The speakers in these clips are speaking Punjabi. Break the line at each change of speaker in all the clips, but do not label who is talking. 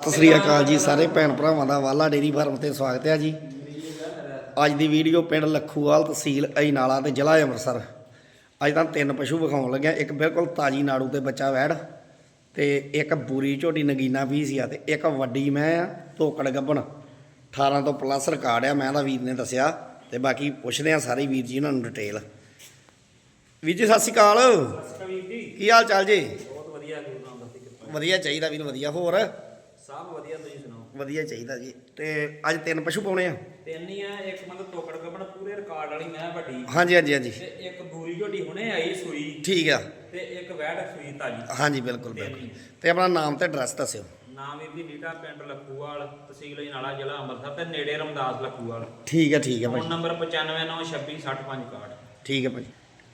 ਸਤਿ ਸ੍ਰੀ ਅਕਾਲ ਜੀ ਸਾਰੇ ਭੈਣ ਭਰਾਵਾਂ ਦਾ ਵਾਲਾ ਡੇਰੀ ਫਾਰਮ ਤੇ ਸਵਾਗਤ ਹੈ ਜੀ। ਅੱਜ ਦੀ ਵੀਡੀਓ ਪਿੰਡ ਲੱਖੂਵਾਲ ਤਹਿਸੀਲ ਅਜਨਾਲਾ ਤੇ ਜ਼ਿਲ੍ਹਾ ਅੰਮ੍ਰਿਤਸਰ। ਅੱਜ ਤਾਂ ਤਿੰਨ ਪਸ਼ੂ ਵਿਖਾਉਣ ਲੱਗਿਆ ਇੱਕ ਬਿਲਕੁਲ ਤਾਜੀ ਨਾੜੂ ਤੇ ਬੱਚਾ ਵੈੜ ਤੇ ਇੱਕ ਬੂਰੀ ਝੋਟੀ ਨਗੀਨਾ ਪੀਸ ਆ ਤੇ ਇੱਕ ਵੱਡੀ ਮੈਂ ਆ ਧੋਕੜ ਗੱਬਣ। 18 ਤੋਂ ਪਲੱਸ ਰਿਕਾਰਡ ਆ ਮੈਂ ਦਾ ਵੀਰ ਨੇ ਦੱਸਿਆ ਤੇ ਬਾਕੀ ਪੁੱਛਦੇ ਆ ਸਾਰੇ ਵੀਰ ਜੀ ਉਹਨਾਂ ਨੂੰ ਡਿਟੇਲ ਵੀਰ ਜੀ ਸਤਿ ਸ਼੍ਰੀ ਅਕਾਲ।
ਕਵੀਰ ਜੀ।
ਕੀ ਹਾਲ ਚਾਲ ਜੀ?
ਬਹੁਤ ਵਧੀਆ
ਚਾਹੀਦਾ ਵੀਰ ਵਧੀਆ। ਹੋਰ?
ਸਭ ਵਧੀਆ ਤੁਸੀਂ ਸੁਣਾਓ?
ਵਧੀਆ ਚਾਹੀਦਾ ਜੀ। ਤੇ ਅੱਜ ਤਿੰਨ ਪਸ਼ੂ ਪਾਉਣੇ ਆ?
ਤਿੰਨ ਹੀ ਆ ਇੱਕ ਮਤਲਬ ਤੋਕੜ ਗੱਬਣ ਪੂਰੇ ਰਿਕਾਰਡ ਵਾਲੀ ਮੈਂ ਵੱਡੀ।
ਹਾਂਜੀ ਹਾਂਜੀ ਹਾਂਜੀ।
ਤੇ ਇੱਕ ਬੂਰੀ ਝੋਟੀ ਹੁਣੇ ਆਈ ਸੂਈ।
ਠੀਕ ਆ।
ਤੇ ਇੱਕ ਵੈੜ ਸੂਈ ਤਾਜੀ।
ਹਾਂਜੀ ਬਿਲਕੁਲ ਬਿਲਕੁਲ। ਤੇ ਆਪਣਾ ਨਾਮ ਤੇ ਐਡਰੈਸ ਦੱਸਿਓ।
ਨਾਮ ਦੀ ਨੀਟਾ ਪਿੰਡ ਲੱਖੂਵਾਲ ਤਹਿਸੀਲ ਜਨਾਲਾ ਜ਼ਿਲ੍ਹਾ ਅੰਮ੍ਰਿਤਸਰ ਤੇ ਨੇੜੇ ਰਮਦਾਸ ਲੱਖੂਵਾਲ।
ਠੀਕ ਹੈ ਠੀਕ ਹੈ
ਫੋਨ ਨੰਬਰ 95962665
ਠੀਕ ਹੈ ਭਾਈ।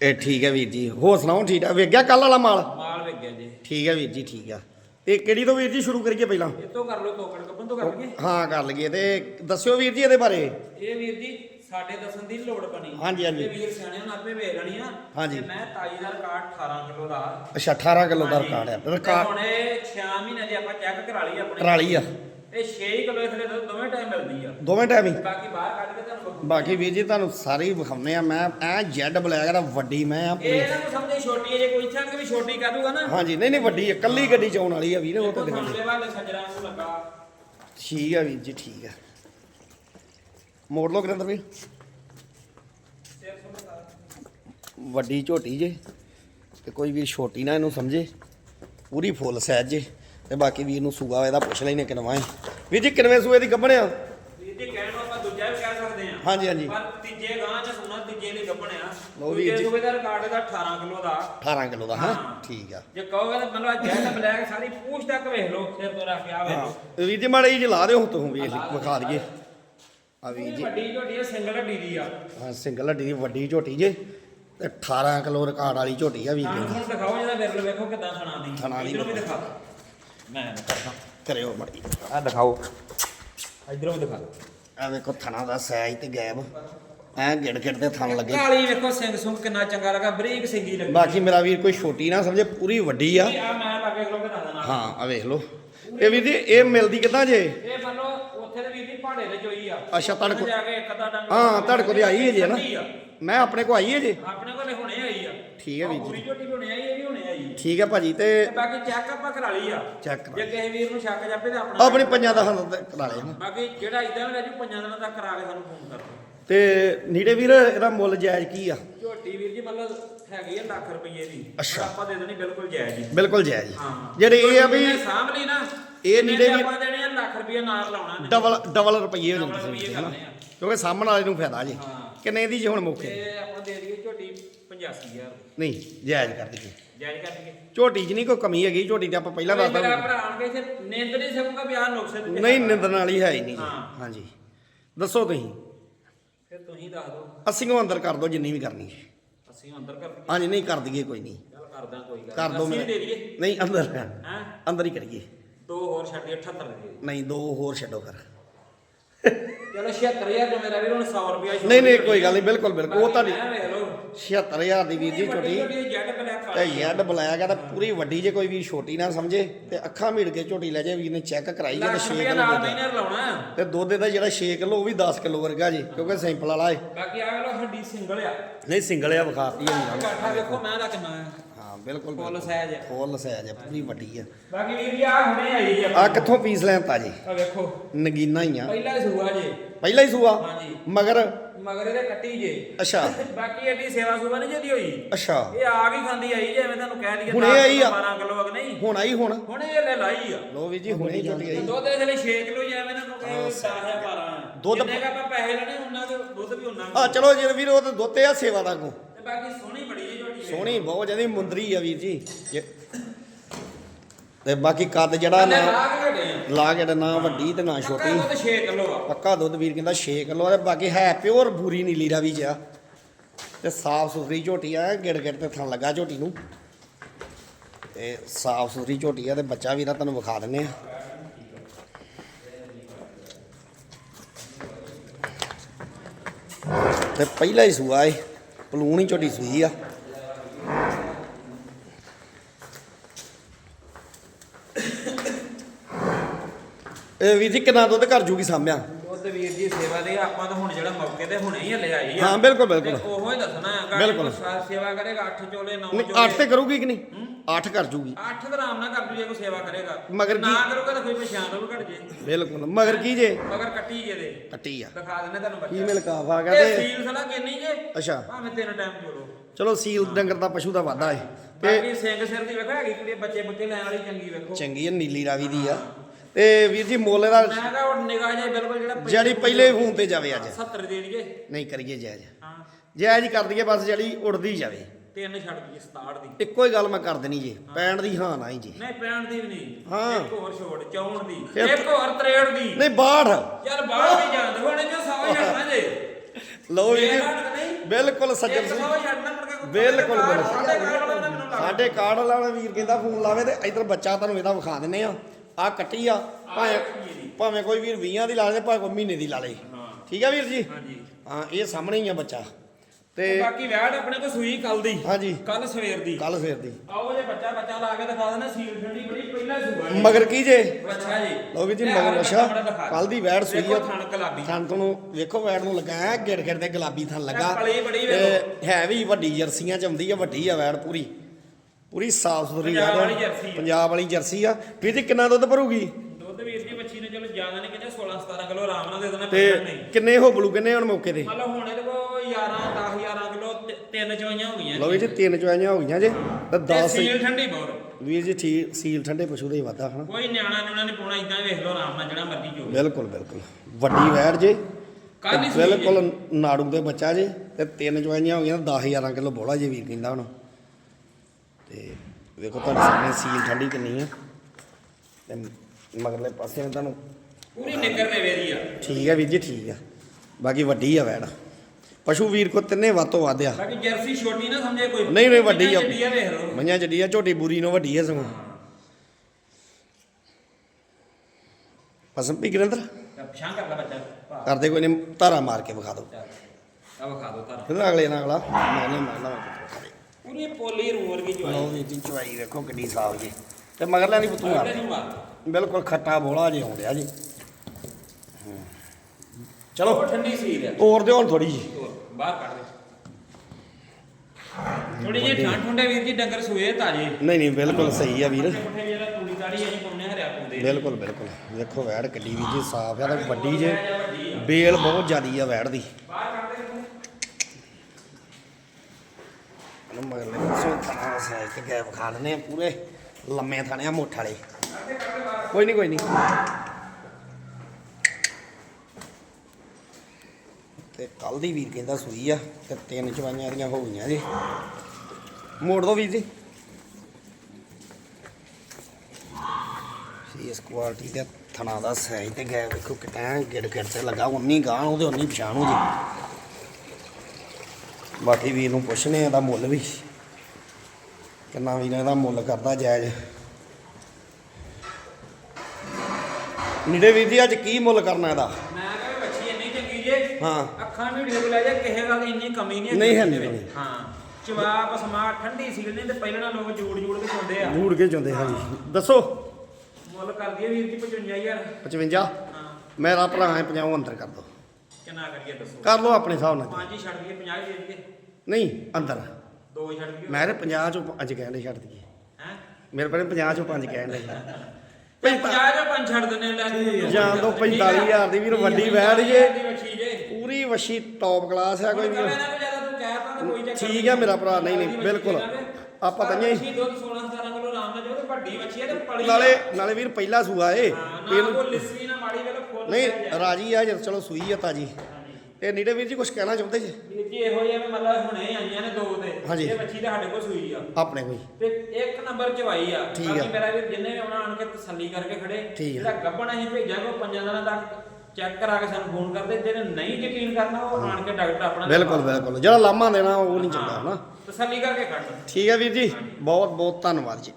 ਇਹ ਠੀਕ ਹੈ ਵੀਰ ਜੀ। ਹੋਰ ਸੁਣਾਓ ਠੀਕ ਆ? ਵੇਖ ਗਿਆ ਕੱਲ ਵਾਲਾ ਮਾਲ?
ਮਾਲ ਵੇਗਿਆ ਜੀ।
ਠੀਕ ਹੈ ਵੀਰ ਜੀ ਠੀਕ ਆ। ਤੇ ਕਿਹੜੀ ਤੋਂ ਵੀਰ ਜੀ ਸ਼ੁਰੂ ਕਰੀਏ ਪਹਿਲਾਂ?
ਇਹ ਤੋਂ ਕਰ ਲਓ ਤੋਕੜ ਗੱਬਣ ਤੋਂ ਕਰ ਲਈਏ।
ਹਾਂ ਕਰ ਲਈਏ ਤੇ ਦੱਸਿਓ ਵੀਰ ਜੀ ਇਹਦੇ ਬਾਰੇ।
ਇਹ ਵੀਰ ਜੀ ਸਾਡੇ ਦੱਸਣ ਦੀ ਲੋੜ ਪਣੀ
ਹਾਂਜੀ, ਹਾਂਜੀ।
ਵੀਰ ਸਿਆਣੇ ਹੁਣ ਆਪੇ ਵੇਖ ਲੈਣੀ ਆ।
ਹਾਂਜੀ।
ਤੇ ਮੈਂ ਤਾਜੀ ਦਾ ਰਿਕਾਰਡ 18 ਕਿਲੋ ਦਾ।
ਅੱਛਾ 18 ਕਿਲੋ ਦਾ
ਹਾਂਜੀ।
ਰਿਕਾਰਡ ਆ।
ਤੇ
ਰਿਕਾਰਡ
ਹੁਣ ਇਹ 6 ਮਹੀਨੇ ਦੀ ਆਪਾਂ ਚੈੱਕ ਕਰਾ ਲਈ ਆਪਣੀ।
ਟਰਾਲੀ ਆ।
ਇਹ 6 ਕਿਲੋ ਇਸ ਲਈ ਦੋਵੇਂ ਟਾਈਮ ਮਿਲਦੀ ਆ।
ਦੋਵੇਂ ਟਾਈਮ ਹੀ।
ਬਾਕੀ ਬਾਹਰ ਕੱਢ ਕੇ ਤੁਹਾਨੂੰ ਬਖੂ
ਬਾਕੀ ਵੀਰ ਜੀ ਤੁਹਾਨੂੰ ਸਾਰੇ ਵਿਖਾਉਂਦੇ ਆ ਮੈਂ ਐ ਜੈਡ ਬਲੈਕ ਦਾ ਵੱਡੀ ਮੈਂ ਆ
ਇਹ ਨਾ ਸਮਝੇ ਛੋਟੀ ਹੈ ਜੇ ਕੋਈ ਇੱਛਾ ਕਿ ਵੀ ਛੋਟੀ ਕਰ ਦੂਗਾ ਨਾ।
ਹਾਂਜੀ ਨਹੀਂ ਨਹੀਂ ਵੱਡੀ ਹੈ ਕੱਲੀ ਗੱਡੀ ਚ ਆਉਣ ਵਾਲੀ ਆ ਵੀਰ ਉਹ ਤਾਂ ਦਿਖਾਉਂਦੇ।
ਸੁਣਦੇ ਵਾਲੇ ਸੱਜਣਾ ਨੂੰ ਲੱਗਾ।
ਠੀਕ ਆ ਵੀਰ ਜੀ ਠੀਕ ਆ। ਮੋੜ ਲੋ ਗਰਿੰਦਰ ਵੀ। ਵੱਡੀ ਝੋਟੀ ਜੇ ਤੇ ਕੋਈ ਵੀ ਛੋਟੀ ਨਾ ਇਹਨੂੰ ਸਮਝੇ। ਪੂਰੀ ਫੁੱਲ ਸਾਈਜ਼ ਜੇ ਤੇ ਬਾਕੀ ਵੀਰ ਨੂੰ ਸੂਆ ਇਹਦਾ ਪੁੱਛ ਲੈਨੇ ਕਿਨਵਾ ਹੈ। ਵੀਰ ਜੀ ਕਿਨਵੇਂ ਸੂਏ ਦੀ ਗੱਭਣਿਆ?
ਵੀਰ ਜੀ ਕਹਿਣ ਨੂੰ ਆਪਾਂ ਦੂਜਾ ਵੀ ਕਹਿ ਸਕਦੇ ਆ
ਹਾਂਜੀ ਹਾਂਜੀ।
ਪਰ ਤੀਜੇ ਗਾਂ ਚ ਸੁਣਾ ਤੀਜੇ ਲਈ ਗੱਪਣਿਆ
ਲਓ ਵੀਰ ਜੀ।
ਸੂਬੇ ਦਾ ਰਿਕਾਰਡ ਇਹਦਾ 18 ਕਿਲੋ ਦਾ।
18 ਕਿਲੋ ਦਾ ਹਾਂ।
ਹਾਂ।
ਠੀਕ ਆ।
ਜੇ ਕਹੋਗੇ ਤਾਂ ਮਤਲਬ ਜੈਟ ਬਲੈਕ ਸਾਰੀ ਪੂਛ ਤੱਕ ਵੇਖ ਲਓ ਸਿਰ ਤੋਂ ਰੱਖ ਕੇ ਆ ਵੇਖ
ਹਾਂ।
ਲਓ
ਵੀਰ ਜੀ ਮਾੜਾ ਜੀ ਲਾ ਦਿਓ ਤੂੰ ਵੇਖ ਲਈ, ਵਿਖਾ ਦਈਏ। ਆ ਵੀਰ ਜੀ।
ਵੱਡੀ ਝੋਟੀ ਆ ਸਿੰਗਲ ਹੱਡੀ ਦੀ ਆ।
ਹਾਂ ਸਿੰਗਲ ਹੱਡੀ ਦੀ ਵੱਡੀ ਝੋਟੀ ਜੇ। ਤੇ 18 ਕਿਲੋ ਰਿਕਾਰਡ ਵਾਲੀ ਝੋਟੀ ਆ ਵੀਰ ਜੀ।
ਹੁਣ ਦਿਖਾਓ ਜਿਹਦਾ ਵਿਰਲ ਵੇਖੋ ਕਿਦਾਂ ਥਣਾ ਦੀ।
ਥਣਾ ਦੀ
ਇੱਧਰੋਂ ਵੀ ਦਿਖਾ। ਮੈਂ ਕਰਦਾ।
ਕਰਿਓ ਮੜੀ
ਆ ਦਿਖਾਓ। ਇਧਰੋਂ ਵੀ ਦਿਖਾ
ਆ ਵੇਖੋ ਥਣਾ ਦਾ ਸਾਈਜ਼ ਤੇ ਗੈਬ। ਐ ਗਿੜ ਗਿੜ ਤੇ ਥਣ ਲੱਗੇ।
ਕਾਲੀ ਵੇਖੋ ਸਿੰਘ ਸੁੰਗ ਕਿੰਨਾ ਚੰਗਾ ਲੱਗਾ ਬਰੀਕ ਸਿੰਗੀ ਲੱਗੀ।
ਬਾਕੀ ਮੇਰਾ ਵੀਰ ਕੋਈ ਛੋਟੀ ਨਾ ਸਮਝੇ ਪੂਰੀ ਵੱਡੀ ਆ।
ਆ ਮੈਂ ਲਾਗੇ ਖਲੋ ਕੇ ਦੱਸ ਦੇਣਾ
ਹਾਂ ਆ ਵੇਖ ਲਓ। ਇਹ ਵੀਰ ਜੀ ਇਹ ਮਿਲਦੀ ਕਿੱਦਾਂ ਜੇ?
ਇਹ ਮੰਨ ਲਓ ਉੱਥੇ ਦੇ ਵੀਰ ਦੀ ਪਹਾੜੇ ਦੇ ਚੋਈ ਆ।
ਅੱਛਾ, ਕੋਲ-
ਜਾ ਕੇ ਇੱਕ ਅੱਧਾ ਡੰਗ
ਹਾਂ ਤੁਹਾਡੇ ਕੋਲ ਤੇ ਆਈ ਹੈ ਜੀ ਨਾ। ਮੈਂ ਆਪਣੇ ਕੋ ਆਈ ਹੈ ਜੀ।
ਆਪਣੇ ਕੋਲੇ ਹੁਣੇ ਆਈ ਆ।
ਠੀਕ ਹੈ ਵੀਰ ਜੀ।
ਪੂਰੀ ਝੋਟੀ ਹੁਣੇ ਆਈ ਆਈ
ਠੀਕ ਹੈ ਭਾਜੀ ਤੇ
ਤੇ ਬਾਕੀ ਚੈੱਕ ਆਪਾਂ ਕਰਾ ਲਈ ਆ।
ਚੈੱਕ ਕਰਾ
ਜੇ ਕਿਸੇ ਵੀਰ ਨੂੰ ਸ਼ੱਕ ਜਾਪੇ ਤਾਂ ਆਪਣਾ
ਆਪਣੀ ਪੰਜਾਂ ਦਾ ਹੱਲ ਕਰਾ ਲਿਆ ਨਾ।
ਬਾਕੀ ਜਿਹੜਾ ਇਦਾਂ ਵੀ ਰਾਜੂ ਪੰਜਾਂ ਦਿਨਾਂ ਤੱਕ ਕਰਾ ਕੇ ਸਾਨੂੰ ਫੋਨ ਕਰ ਦਿਓ।
ਤੇ ਨੀੜੇ ਵੀਰ ਇਹਦਾ ਮੁੱਲ ਜਾਇਜ਼ ਕੀ ਆ?
ਝੋਟੀ ਵੀਰ ਜੀ ਮਤਲਬ ਹੈਗੀ ਆ ਲੱਖ ਰੁਪਏ ਦੀ।
ਅੱਛਾ।
ਆਪਾਂ ਦੇ ਦੇਣੀ ਬਿਲਕੁਲ ਜਾਇਜ਼ ਜੀ
ਬਿਲਕੁਲ ਜਾਇਜ਼
ਹਾਂ।
ਜਿਹੜੇ ਇਹ ਆ ਵੀ
ਸਾਂਭ ਲਈ ਨਾ
ਇਹ ਨੀਲੇ
ਇਹਨੇ
ਵੀ-
ਆਪਾਂ ਦੇਣੇ ਆ ਲੱਖ ਰੁਪਏ ਨਾਲ ਲਾਉਣਾ ਨੇ।
ਡਬਲ ਡਬਲ ਰੁਪਏ ਹੋ
ਡਬਲ
ਜਾਂਦੇ
ਰੁਪਈਏ
ਸੀ
ਕਰਨੇ ਆ।
ਕਿਉਂਕਿ ਸਾਹਮਣ ਵਾਲੇ ਨੂੰ ਫਾਇਦਾ ਜੀ।
ਹਾਂ।
ਕਿੰਨੇ ਦੀ ਜੀ ਹੁਣ ਮੁੱਕੇ?
ਤੇ ਆਪਾਂ ਦੇ ਦਈਏ ਝੋਟੀ 85000
ਨਹੀਂ ਜਾਇਜ਼ ਕਰ ਦਈਏ।
ਜਾਇਜ਼ ਕਰ ਦਈਏ
ਝੋਟੀ 'ਚ ਨਹੀਂ ਕੋਈ ਕਮੀ ਹੈਗੀ ਝੋਟੀ ਤੇ ਆਪਾਂ ਪਹਿਲਾਂ
ਮੇਰਾ
ਦੱਸਦਾ
ਭਰਾ ਆਣ ਕੇ ਇੱਥੇ ਨਿੰਦ ਨਹੀਂ ਸਕੂਗਾ ਵੀ ਆਹ ਨੁਕਸੇ ਤੇ
ਨਹੀਂ ਨਿੰਦਣ ਵਾਲੀ ਹੈ ਹੀ ਨਹੀਂ।
ਹਾਂ।
ਹਾਂਜੀ। ਦੱਸੋ ਤੁਸੀਂ।
ਫਿਰ ਤੁਸੀਂ ਦੱਸ ਦਿਓ।
ਅਸੀਂ ਨੂੰ ਅੰਦਰ ਕਰ ਦਿਓ ਜਿੰਨੀ ਵੀ ਕਰਨੀ ਹੈ।
ਅਸੀਂ ਅੰਦਰ ਕਰ ਦਈਏ
ਹਾਂਜੀ ਨਹੀਂ ਕਰ ਦਈਏ ਕੋਈ ਨਹੀਂ।
ਚੱਲ ਕਰਦਾ ਕੋਈ ਗੱਲ
ਕਰ ਦਿਓ
ਅਸੀਂ
ਮੇਰੇ
ਦੇ ਦਈਏ।
ਨਹੀਂ ਅੰਦਰ।
ਹੈ?
ਅੰਦਰ ਹੀ ਕਰੀਏ।
ਦੋ ਹੋਰ ਛੱਡ 78 ਦੇ ਦਿਓ।
ਨਹੀਂ ਦੋ ਹੋਰ ਛੱਡੋ ਕਰ
ਚਲੋ 76000 ਜੋ ਮੇਰਾ ਵੀਰ ਹੁਣ 100 ਰੁਪਿਆ
ਨਹੀਂ ਨਹੀਂ ਕੋਈ ਗੱਲ ਨਹੀਂ ਬਿਲਕੁਲ ਬਿਲਕੁਲ। ਉਹ ਤੁਹਾਡੀ
ਮੈਂ
76000 ਦੀ ਵੀਰ ਜੀ
ਬਲੈਕ
ਤੇ ਯੈਡ ਬੁਲਾਇਆ ਗਿਆ ਤਾਂ ਪੂਰੀ ਵੱਡੀ ਜੇ ਕੋਈ ਵੀ ਛੋਟੀ ਨਾ ਸਮਝੇ ਤੇ ਅੱਖਾਂ ਮੀੜ ਕੇ ਝੋਟੀ ਲੈ ਜਾਏ ਵੀਰ ਨੇ ਚੈੱਕ ਕਰਾਈ ਤੇ 6
ਰੁਪਿਆ
ਕਿਲੋ ਤੇ ਦੁੱਧ ਇਹਦਾ ਜਿਹੜਾ 6 ਕਿਲੋ ਉਹ ਵੀ 10 ਕਿਲੋ ਵਰਗਾ ਜੀ ਕਿਉਂਕਿ ਸਿੰਪਲ ਵਾਲਾ ਏ।
ਬਾਕੀ ਆ ਵੇਖ ਲਓ ਹੱਡੀ ਸਿੰਗਲ ਆ।
ਨਹੀਂ ਸਿੰਗਲ ਆ ਵਿਖਾਤੀ ਹੈ ਵੀਰਾਂ
ਕਾਠਾ ਵੇਖੋ ਮੈਂ ਦਾ ਕਿੰਨਾ ਆ।
ਹਾਂ ਬਿਲਕੁਲ
ਫੁੱਲ ਸਾਈਜ਼ ਆ।
ਫੁੱਲ ਸਾਈਜ਼ ਆ ਪੂਰੀ ਵੱਡੀ ਆ।
ਬਾਕੀ ਵੀਰ ਜੀ ਆ ਹੁਣੇ ਆਈ ਜੀ
ਆ ਕਿੱਥੋਂ ਪੀਸ ਲੈਂਤਾ ਜੀ?
ਆ ਵੇਖੋ।
ਨਗੀਨਾ ਹੀ ਆ।
ਪਹਿਲਾ ਸੂਆ ਜੇ।
ਪਹਿਲਾ ਹੀ ਸੂਆ?
ਹਾਂਜੀ।
ਮਗਰ
ਮਗਰ ਇਹਦੇ ਕੱਟੀ ਜੇ।
ਅੱਛਾ।
ਬਾਕੀ ਐਡੀ ਸੇਵਾ ਸੁਵਾ ਨਹੀਂ ਜਦੀ ਹੋਈ।
ਅੱਛਾ।
ਇਹ ਆ ਗਈ ਖਾਂਦੀ ਆਈ ਜੇ ਐਵੇਂ ਤੁਹਾਨੂੰ ਕਹਿ ਦਈਏ
ਹੁਣੇ ਆਈ ਆ।
12 ਕਿਲੋ ਅਗ ਨਹੀਂ।
ਹੁਣ ਆਈ ਹੁਣ।
ਹੁਣ ਇਹ ਲੈ ਲਾਈ ਆ।
ਲੋ ਵੀ ਜੀ ਹੁਣੇ ਹੀ ਝੋਟੀ ਆਈ।
ਦੁੱਧ ਇਹਦੇ ਲਈ 6 ਕਿਲੋ ਜੇ ਐਵੇਂ ਨਾ ਕੋਈ 10 ਹੈ 12
ਦੁੱਧ-
ਜਿੰਨੇ ਕੁ ਆਪਾਂ ਪੈਸੇ ਲੈਣੇ ਉਹਨਾਂ ਦੇ ਦੁੱਧ ਵੀ ਉਹਨਾਂ
ਆ ਚਲੋ ਜੇ ਵੀਰ ਉਹ ਤਾਂ ਦੁੱਤੇ ਆ ਸੇਵਾ ਦਾ ਕੋ
ਤੇ ਬਾਕੀ ਸੋਹਣੀ ਬੜੀ ਹੈ ਝੋਟੀ
ਸੋਹਣੀ ਬਹੁਤ ਜਿਆਦੀ ਮੁੰਦਰੀ ਆ ਵੀਰ ਜੀ। ਜੇ- ਤੇ ਬਾਕੀ ਕੱਦ ਜਿਹੜਾ
ਨਾ ਲਾ ਕੇ ਆ।
ਨਾ ਵੱਡੀ ਤੇ ਨਾ
ਪੱਕਾ
ਛੋਟੀ।
ਦੁੱਧ 6 ਕਿਲੋ ਆ।
ਪੱਕਾ ਦੁੱਧ ਵੀਰ ਕਹਿੰਦਾ 6 ਕਿਲੋ ਤੇ ਬਾਕੀ ਹੈ ਪਿਓਰ ਬੂਰੀ ਨੀਲੀ ਰਾਵੀ ਚ ਆ ਤੇ ਸਾਫ਼ ਸੁਥਰੀ ਝੋਟੀ ਆ ਗਿੜ ਗਿੜ ਤੇ ਥਣ ਲੱਗਾ ਝੋਟੀ ਨੂੰ। ਤੇ ਸਾਫ਼ ਸੁਥਰੀ ਝੋਟੀ ਆ ਤੇ ਬੱਚਾ ਵੀ ਨਾ ਤੁਹਾਨੂੰ ਵਿਖਾ ਦਿੰਨੇ ਆ। ਤੇ ਪਹਿਲਾ ਹੀ ਸੂਆ ਏ ਪਲੂਣ ਹੀ ਝੋਟੀ ਸੂਈ ਆ। ਇਹ ਵੀਰ ਜੀ ਕਿੰਨਾ ਦੁੱਧ ਕਰ ਜੂਗੀ ਸਾਹਮਿਆ
ਦੁੱਧ ਵੀਰ ਜੀ ਸੇਵਾ ਦੇ ਆਪਾਂ ਤਾਂ ਹੁਣ ਜਿਹੜਾ ਮੌਕੇ ਤੇ ਹੁਣੇ ਹੀ ਹਲੇ ਆਈ ਆ।
ਹਾਂ ਬਿਲਕੁਲ ਬਿਲਕੁਲ।
ਉਹੋ ਹੀ ਦੱਸਣਾ ਗਾੜੀ
ਬਿਲਕੁਲ।
ਸੇਵਾ ਕਰੇਗਾ 8 ਚੋਲੇ 9
ਨਹੀਂ
ਚੋਲੇ।
8 ਤੇ ਕਰੂਗੀ ਕਿ ਨਹੀਂ? 8 ਕਰ ਜੂਗੀ।
8 ਤਾਂ ਆਰਾਮ ਨਾਲ ਕਰ ਜੂ ਜੇ ਕੋਈ ਸੇਵਾ ਕਰੇਗਾ।
ਮਗਰ
ਨਾ
ਕੀ-
ਕਰੂਗਾ ਤਾਂ ਕੋਈ ਪਛਾਣ ਨੂੰ ਘਟ ਜੇ।
ਬਿਲਕੁਲ। ਮਗਰ ਕੀ ਜੇ?
ਮਗਰ ਕੱਟੀ ਜੇ ਦੇ
ਕੱਟੀ ਆ।
ਦਿਖਾ ਦਿੰਦੇ ਤੁਹਾਨੂੰ ਬੱਚਾ।
ਕੀ ਮਿਲਕਾਫ ਆ ਗਿਆ
ਇਹ
ਤੇ
ਸੀਲ ਸਲਾ ਕਿੰਨੀ ਜੇ?
ਅੱਛਾ।
ਭਾਵੇਂ ਤਿੰਨ ਟਾਈਮ ਚੋਲੋ
ਚਲੋ ਸੀਲ ਡੰਗਰ ਦਾ ਪਸ਼ੂ ਦਾ ਵਾਧਾ ਹੈ ਤੇ
ਬਾਕੀ ਸਿੰਘ ਸਿਰ ਦੀ ਵੇਖੋ ਹੈਗੀ ਕੁੜੀ ਬੱਚੇ ਬੁੱਚੇ ਲੈਣ ਵਾਲੀ ਚੰਗੀ ਵੇਖੋ।
ਚੰਗੀ ਹੈ ਨੀਲੀ ਰਾਵੀ ਦੀ ਆ। ਤੇ ਵੀਰ ਜੀ ਮੁੱਲ ਇਹਦਾ
ਮੈਂ ਕਹਾਂ ਉਹ ਨਿਗਾਹ ਜੇ ਬਿਲਕੁਲ ਜਿਹੜਾ
ਜਿਹੜੀ ਪਹਿਲੇ ਫੋਨ ਤੇ ਜਾਵੇ ਅੱਜ।
70 ਦੇ ਦਈਏ।
ਨਹੀਂ ਕਰੀਏ ਜਾਇਜ਼।
ਹਾਂ।
ਜਾਇਜ਼ ਹੀ ਕਰ ਦਈਏ ਬਸ ਜਿਹੜੀ ਉੜਦੀ ਜਾਵੇ।
ਤਿੰਨ ਛੱਡ ਦਈਏ 67 ਦੀ।
ਇੱਕੋ ਹੀ ਗੱਲ ਮੈਂ ਕਰ ਦੇਣੀ ਜੀ ਪੈਣ ਦੀ ਹਾਂ ਨਾ ਹੀ ਜੀ।
ਨਹੀਂ ਪੈਣ ਦੀ ਵੀ ਨਹੀਂ।
ਹਾਂ।
ਇੱਕ ਹੋਰ ਛੋੜ 64 ਦੀ। ਇੱਕ ਹੋਰ 63 ਦੀ।
ਨਹੀਂ ਬਾੜ
ਚੱਲ ਬਾਹਰ ਵੀ ਜਾਂਦੇ ਹੁਣ ਜੋ। ਸਵਾ ਛੱਡਣਾ ਜੇ ਇਹ
ਜੀ। ਬਿਲਕੁਲ ਸੱਜਣ ਸਿੰਘ ਬਿਲਕੁਲ, ਬਿਲਕੁਲ।
ਸਾਡੇ
ਕਾਰਡ ਵਾਲਾ ਵੀਰ ਕਹਿੰਦਾ ਫੋਨ ਲਾਵੇ ਤੇ ਇਧਰ ਬੱਚਾ ਤੁਹਾਨੂੰ ਇਹਦਾ ਵਿਖਾ ਦਿੰਨੇ ਆ ਆ ਕੱਟੀ ਆ ਭਾਵੇਂ ਭਾਵੇਂ ਕੋਈ ਵੀਰ 20 ਦੀ ਲਾ ਲੇ ਭਾਵੇਂ ਕੋਈ ਮਹੀਨੇ ਦੀ ਲਾ ਲੇ। ਠੀਕ ਆ ਵੀਰ ਜੀ?
ਹਾਂਜੀ।
ਹਾਂ ਇਹ ਸਾਹਮਣੇ ਹੀ ਆ ਬੱਚਾ।
ਤੇ
ਤੇ
ਬਾਕੀ ਵੈੜ ਆਪਣੇ ਕੋਲ ਸੂਈ ਕੱਲ ਦੀ।
ਹਾਂਜੀ।
ਕੱਲ ਸਵੇਰ ਦੀ।
ਕੱਲ ਸਵੇਰ ਦੀ।
ਆਓ ਜੇ ਬੱਚਾ ਬੱਚਾ ਲਾ ਕੇ ਦਿਖਾ ਦੇਣਾ ਸੀਲ ਠੰਡੀ ਬੜੀ ਪਹਿਲਾਂ ਸੂਆ।
ਮਗਰ ਕੀ ਜੇ?
ਅੱਛਾ ਜੀ।
ਲਓ ਵੀਰ ਜੀ
ਲੈ
ਮਗਰ ਅੱਛਾ। ਕੱਲ ਦੀ ਵੈੜ ਸੂਈ ਆ।
ਥਣ ਗੁਲਾਬੀ।
ਥਣ ਤੁਹਾਨੂੰ ਵੇਖੋ ਵੈੜ ਨੂੰ ਲੱਗਾ ਹੈ ਗਿੜ ਗਿੜ ਤੇ ਗੁਲਾਬੀ ਥਣ ਲੱਗਾ। ਤੇ ਹੈ ਵੀ ਵੱਡੀ ਜਰਸੀਆਂ ਚ ਆਉਂਦੀ ਆ ਵੱਡੀ ਆ ਵੈੜ ਪੂਰੀ। ਪੂਰੀ ਸਾਫ਼ ਸੁਥਰੀ
ਪੰਜਾਬ
ਆ।
ਵਾਲੀ ਜਰਸੀ ਆ।
ਪੰਜਾਬ ਵਾਲੀ ਜਰਸੀ ਆ। ਵੀਰ ਜੀ ਕਿੰਨਾ ਦੁੱਧ ਭਰੂਗੀ?
ਦੁੱਧ ਵੀਰ ਜੀ ਬੱਚੀ ਨੇ ਚਲੋ ਜ਼ਿਆਦਾ ਨਹੀਂ ਕਹਿੰਦੇ 16 17 ਕਿਲੋ ਆਰਾਮ ਨਾਲ ਦੇ ਦੇਣਾ
ਤੇ
ਪੈਣਾ ਨਹੀਂ।
ਕਿੰਨੇ ਹੋਬਲੂ ਕਿੰਨੇ ਹੁਣ ਮੌਕੇ ਤੇ
ਮਤਲਬ ਹੁਣ ਇਹਦੇ ਕੋ 11 10 11 ਕਿਲੋ ਤ- ਤਿੰਨ ਚੋਈਆਂ ਹੋ ਗਈਆਂ
ਲਓ ਵੀਰ ਜੀ ਤਿੰਨ ਚੁਆਈਆਂ ਹੋ ਗਈਆਂ ਜੇ। ਤੇ
ਤੇ
10
ਸੀਲ ਠੰਡੀ ਬਹੁਤ।
ਵੀਰ ਜੀ ਠੀਕ ਸੀਲ ਠੰਡੇ ਪਸ਼ੂ ਦੇ ਵਾਧਾ ਹਨਾ?
ਕੋਈ ਨਿਆਣਾ ਨਿਆਣਾ ਨਹੀਂ ਪਾਉਣਾ ਇਦਾਂ ਵੇਖ ਲਓ ਆਰਾਮ ਨਾਲ ਜਿਹੜਾ ਮਰਜ਼ੀ ਚੋ
ਬਿਲਕੁਲ ਬਿਲਕੁਲ। ਵੱਡੀ ਵੈੜ ਜੇ।
ਕੱਲ ਹੀ
ਤੇ
ਸੂਈ
ਬਿਲਕੁਲ ਨਾੜੂ ਦੇ ਬੱਚਾ ਜੇ। ਤੇ ਤਿੰਨ ਚੁਆਈਆਂ ਹੋ ਗਈਆਂ 10 11 ਕਿਲੋ ਬੋਲਾ ਜੇ ਵੀਰ ਕਹਿੰਦਾ ਹੁਣ। ਵੇਖੋ ਤੁਹਾਡੇ ਸਾਹਮਣੇ ਸੀਲ ਠੰਡੀ ਕਿੰਨੀ ਆ। ਤੇ ਮਗਰਲੇ ਪਾਸੇ ਨੂੰ ਤੁਹਾਨੂੰ
ਪੂਰੀ ਨਿੱਗਰ ਦੇ ਵੇਰੀ ਆ।
ਠੀਕ ਆ ਵੀਰ ਜੀ ਠੀਕ ਆ। ਬਾਕੀ ਵੱਡੀ ਆ ਵੈੜ। ਪਸ਼ੂ ਵੀਰ ਕੋ ਤਿੰਨੇ ਵੱਧ ਤੋਂ ਵੱਧ ਆ।
ਬਾਕੀ ਜਰਸੀ ਛੋਟੀ ਨਾ ਸਮਝੇ ਕੋਈ।
ਨਹੀਂ, ਨਹੀਂ, ਵੱਡੀ ਆ।
ਵੱਡੀ ਆ ਵੇਖ ਲਓ।
ਮਈਆਂ ਜੱਡੀ ਆ ਝੋਟੀ ਬੂਰੀ ਨੂੰ ਵੱਡੀ ਆ ਸਗੋਂ। ਪਸੰਦ ਵੀ ਗਰਿੰਦਰ।
ਪਛਾਣ ਕਰ ਲੈ ਬੱਚਾ। ਭਾ
ਕਰਦੇ ਕੋਈ ਨਹੀਂ ਧਾਰਾ ਮਾਰ ਕੇ ਵਿਖਾ ਦਿਓ।
ਆ ਵਿਖਾ ਦੋ ਤਾਰਾ
ਫਿਰ ਅਗਲੇ ਨਾਲ ਅਗਲਾ ਮੈਂ ਨਹੀਂ ਮੈਂ ਨਾ
ਪੂਰੀ ਪੋਲੀ ਰੂਮ ਵਰਗੀ
ਲਓ
ਜਵਾਈ।
ਵੀਰ ਜੀ ਚਵਾਈ ਵੇਖੋ ਕਿੰਨੀ ਸਾਫ਼ ਜੀ। ਤੇ ਮਗਰਲਿਆਂ ਦੀ ਪੁੱਤੂ ਮਾਰ
ਅਗਲੇ ਨੂੰ ਮਾਰ।
ਬਿਲਕੁਲ ਖੱਟਾ ਬੋਲਾ ਜੇ ਆਉਂਦਿਆ ਜੀ। ਚਲੋ
ਠੰਡੀ ਸੀਲ ਆ।
ਤੋਰ ਦਿਓ ਹੁਣ ਥੋੜੀ ਜੀ।
ਹੋਰ, ਬਾਹਰ ਕੱਢ ਦੇ। ਥੋੜੀ ਜਿਹੀ ਠੰਡ ਠੰਡੇ ਵੀਰ ਜੀ ਡੰਗਰ ਸੂਏ ਤਾਜੇ।
ਨਹੀਂ ਨਹੀਂ ਬਿਲਕੁਲ ਸਹੀ ਆ ਵੀਰ।
ਤੂੜੀ ਤਾੜੀ
ਬਿਲਕੁਲ ਬਿਲਕੁਲ। ਵੇਖੋ ਵੈੜ ਕਿੱਡੀ ਵੀ ਜੀ ਸਾਫ਼ ਆ ਤੇ ਵੱਡੀ ਜੇ। ਬੇਲ ਬਹੁਤ ਜ਼ਿਆਦੀ ਆ ਵੈੜ ਦੀ। ਮਗਰਲੇ ਪਾਸੋਂ ਥਾਣਾ ਸਾਈਜ਼ ਤੇ ਗੈਪ ਖਾ ਲੈਣੇ ਆ ਪੂਰੇ ਲੰਮੇ ਥਾਣੇ ਆ ਮੁੱਠ ਵਾਲੇ। ਕੋਈ ਨਹੀਂ ਕੋਈ ਨਹੀਂ ਤੇ ਕੱਲ ਦੀ ਵੀਰ ਕਹਿੰਦਾ ਸੂਈ ਆ ਤੇ ਤਿੰਨ ਚਵਾਈਆਂ ਦੀਆਂ ਹੋ ਗਈਆਂ ਜੀ। ਮੋੜ ਦੋ ਵੀਰ ਜੀ। ਸੀ ਇਸ ਕੁਆਲਿਟੀ ਦੇ ਥਣਾ ਦਾ ਸਾਈਜ਼ ਤੇ ਗੈਪ ਵੇਖੋ ਕਿਤਾ ਗਿੜ ਗਿੜ ਤੇ ਲੱਗਾ ਉਨੀ ਗਾਂ ਉਹਦੇ ਉਨੀ ਪਛਾਣ ਹੋ ਜੀ ਬਾਕੀ ਵੀਰ ਨੂੰ ਪੁੱਛਨੇ ਇਹਦਾ ਮੁੱਲ ਵੀ। ਕਿੰਨਾ ਵੀਰ ਇਹਦਾ ਮੁੱਲ ਕਰਦਾ ਜਾਇਜ਼? ਨੀੜੇ ਵੀਰ ਜੀ ਅੱਜ ਕੀ ਮੁੱਲ ਕਰਨਾ ਇਹਦਾ?
ਮੈਂ ਕਹਿੰਦਾ ਬੱਚੀ ਇੰਨੀ ਚੰਗੀ ਜੇ
ਹਾਂ।
ਅੱਖਾਂ ਵੀ ਢੇਕ ਲੈ ਜਾ ਕਿਸੇ ਗੱਲ ਦੀ ਇੰਨੀ ਕਮੀ ਨਹੀਂ
ਨਹੀਂ ਹੈ, ਨਹੀਂ। ਨਹੀਂ।
ਹਾਂ ਜਵਾਬ ਸਮਾ ਠੰਡੀ ਸੀਲ ਨੇ ਤੇ ਪਹਿਲਾਂ ਨਾਲ ਲੋਕ ਜੋੜ ਜੋੜ ਕੇ ਸੁਣਦੇ ਆ।
ਜੂੜ ਕੇ ਚੁੰਦੇ ਹਾਂ ਜੀ ਦੱਸੋ।
ਮੁੱਲ ਕਰਦੀ ਹੈ ਵੀਰ ਜੀ 55000
55
ਹਾਂ।
ਮੇਰਾ ਭਰਾ ਹੈ 50 ਅੰਦਰ ਕਰ ਦੋ।
ਕਿੰਨਾ ਕਰੀਏ ਦੱਸੋ।
ਕਰ ਲਓ ਆਪਣੇ ਹਿਸਾਬ ਨਾਲ।
ਪੰਜ ਹੀ ਛੱਡ ਦਈਏ 50 ਦੇ ਦਈਏ।
ਨਹੀਂ ਅੰਦਰ।
ਦੋ ਛੱਡ
ਮੈਂ ਤੇ 50 ਚੋਂ ਅੱਜ ਕਹਿਣ ਦੇ ਛੱਡ ਦਈਏ।
ਹੈ?
ਮੇਰੇ ਪਰ 50 ਚੋਂ ਪੰਜ ਕਹਿਣ ਦੇ
50 ਜੋ ਪੰਜ ਛੱਡ ਦਿੰਦੇ ਲੈ ਕੇ
ਜਾਂ ਤੋਂ 45000 ਦੀ ਵੀਰ ਵੱਡੀ ਵੈੜ ਜੇ। ਪੂਰੀ ਵਸ਼ੀ ਟੌਪ ਕਲਾਸ ਹੈ ਕੋਈ ਵੀਰ
ਤੂੰ ਕਹਿ ਤਾ ਤਾਂ
ਠੀਕ ਹੈ ਮੇਰਾ ਭਰਾ, ਨਹੀਂ, ਨਹੀਂ, ਬਿਲਕੁਲ। ਆਪਾਂ ਤਾਂ ਨਹੀਂ-
ਵੱਛੀ ਦੁੱਧ 16 17 ਕਿਲੋ ਆਰਾਮ ਨਾਲ ਜੋ ਤੇ ਵੱਡੀ ਵੱਛੀ ਹੈ ਤੇ ਪਲੀ
ਨਾਲੇ ਨਾਲੇ ਵੀਰ ਪਹਿਲਾ ਸੂਆ ਏ।
ਹਾਂ, ਨਾ
ਇਹਨੂੰ
ਕੋ ਲਿਸਵੀ ਨਾ ਮਾੜੀ ਵੇਲੇ ਫੁੱਲ
ਨਹੀਂ ਰਾਜੀ ਆ ਚਲੋ ਸੂਈ ਆ ਤਾਜੀ। ਤੇ ਨੀੜੇ ਵੀਰ ਜੀ ਕੁਝ ਕਹਿਣਾ ਚਾਹੁੰਦੇ ਜੀ?
ਵੀਰ ਜੀ ਇਹੋ ਜਿਹਾ ਵੀ ਮਤਲਬ ਹੁਣੇ ਆਈਆਂ ਨੇ ਦੋ ਤੇ।
ਹਾਂਜੀ।
ਇਹ ਵੱਛੀ ਤਾਂ ਸਾਡੇ ਕੋਲ ਸੂਈ ਆ।
ਆਪਣੇ ਕੋਈ
ਤੇ ਇੱਕ ਨੰਬਰ ਚਵਾਈ ਆ।
ਠੀਕ ਆ।
ਬਾਕੀ ਮੇਰਾ ਵੀਰ ਜਿੰਨੇ ਵੀ ਆਉਣਾ ਆਣ ਕੇ ਤਸੱਲੀ ਕਰਕੇ ਖੜੇ।
ਠੀਕ ਆ।
ਜਿਹੜਾ ਗੱਬਣ ਅਸੀਂ ਭੇਜਿਆ ਕੋ ਪੰਜਾਂ ਦਿਨਾਂ ਤੱਕ ਚੈੱਕ ਕਰਾ ਕੇ ਸਾਨੂੰ ਫੋਨ ਕਰਦੇ। ਜਿਹਨੇ ਨਹੀਂ ਯਕੀਨ ਕਰਨਾ ਉਹ ਆਣ ਕੇ ਡਾਕਟਰ ਆਪਣਾ
ਬਿਲਕੁਲ ਬਿਲਕੁਲ। ਜਿਹੜਾ ਲਾਮਾ ਦੇਣਾ ਉਹ ਨਹੀਂ ਚੰਗਾ ਹਨਾ?
ਤਸੱਲੀ ਕਰਕੇ ਖੜਨਾ
ਠੀਕ ਹੈ ਵੀਰ ਜੀ। ਬਹੁਤ ਬਹੁਤ ਧੰਨਵਾਦ ਜੀ।